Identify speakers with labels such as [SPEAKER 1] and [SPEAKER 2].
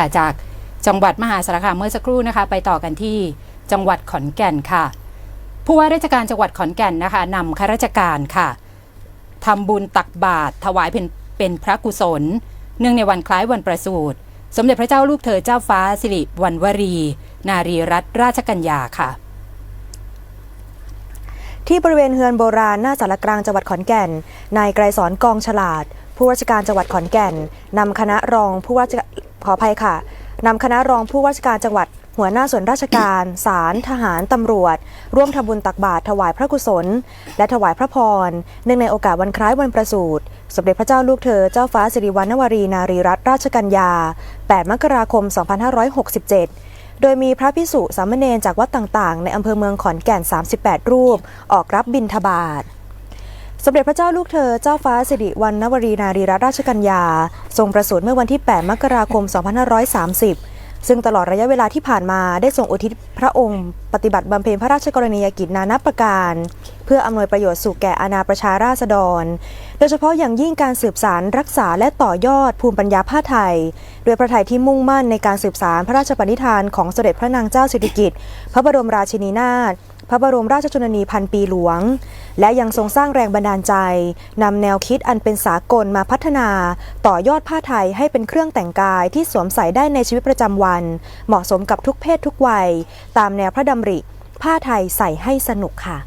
[SPEAKER 1] ค่ะ จากจังหวัดมหาสารคามเมื่อสักครู่นะคะ ไปต่อกันที่จังหวัดขอนแก่นค่ะ ผู้ว่าราชการจังหวัดขอนแก่นนะคะนำข้าราชการค่ะทำบุญตักบาตรถวายเป็นเป็นพระกุศล เนื่องในวันคล้ายวันประสูติสมเด็จพระเจ้าลูกเธอเจ้าฟ้าสิริวัณวรี นารีรัตนราชกัญญาค่ะ
[SPEAKER 2] ที่บริเวณเฮือนโบราณหน้าสารกลางจังหวัดขอนแก่น นายไกรสอนกองฉลาด ผู้ว่าราชการจังหวัดขอนแก่นนำคณะรองผู้ว่าราช ขออภัยค่ะนำคณะรองผู้ว่าราชการจังหวัด หัวหน้าส่วนราชการศาลทหารตำรวจ ร่วมทำบุญตักบาตรถวายพระกุศล และถวายพระพรเนื่องในโอกาสวันคล้ายวันประสูติสมเด็จพระเจ้าลูกเธอเจ้าฟ้าสิริวัณวรีนารีรัตนราชกัญญา 8 มกราคม 2567โดยมีพระพิสุสามเณรจากวัดต่างๆ ในอำเภอเมืองขอนแก่น 38 รูป ออกรับบิณฑบาต สมเด็จพระเจ้าลูกเธอเจ้าฟ้าสิริวัณณวรีนารีรัตนราชกัญญา ทรงประสูติเมื่อวันที่ 8 มกราคม 2530 ซึ่งตลอดระยะเวลาที่ผ่านมาได้ทรงอุทิศพระองค์ ปฏิบัติบำเพ็ญพระราชกรณียกิจนานาประการ เพื่ออำนวยประโยชน์สู่แก่อาณาประชาราษฎร โดยเฉพาะอย่างยิ่งการสืบสารรักษาและต่อยอดภูมิปัญญาผ้าไทยโดยพระไทยที่มุ่งมั่นในการสืบสารพระราชปณิธานของสเสด็จพระนางเจ้าสิริกิติ์พระบรมราชินีนาถพระบรมราชชนนีพันปีหลวง และยังทรงสร้างแรงบันดาลใจนำแนวคิดอันเป็นสากลมาพัฒนา ต่อยอดผ้าไทยให้เป็นเครื่องแต่งกายที่สวมใส่ได้ในชีวิตประจำวัน เหมาะสมกับทุกเพศทุกวัย ตามแนวพระดำริ ผ้าไทยใส่ให้สนุกค่ะ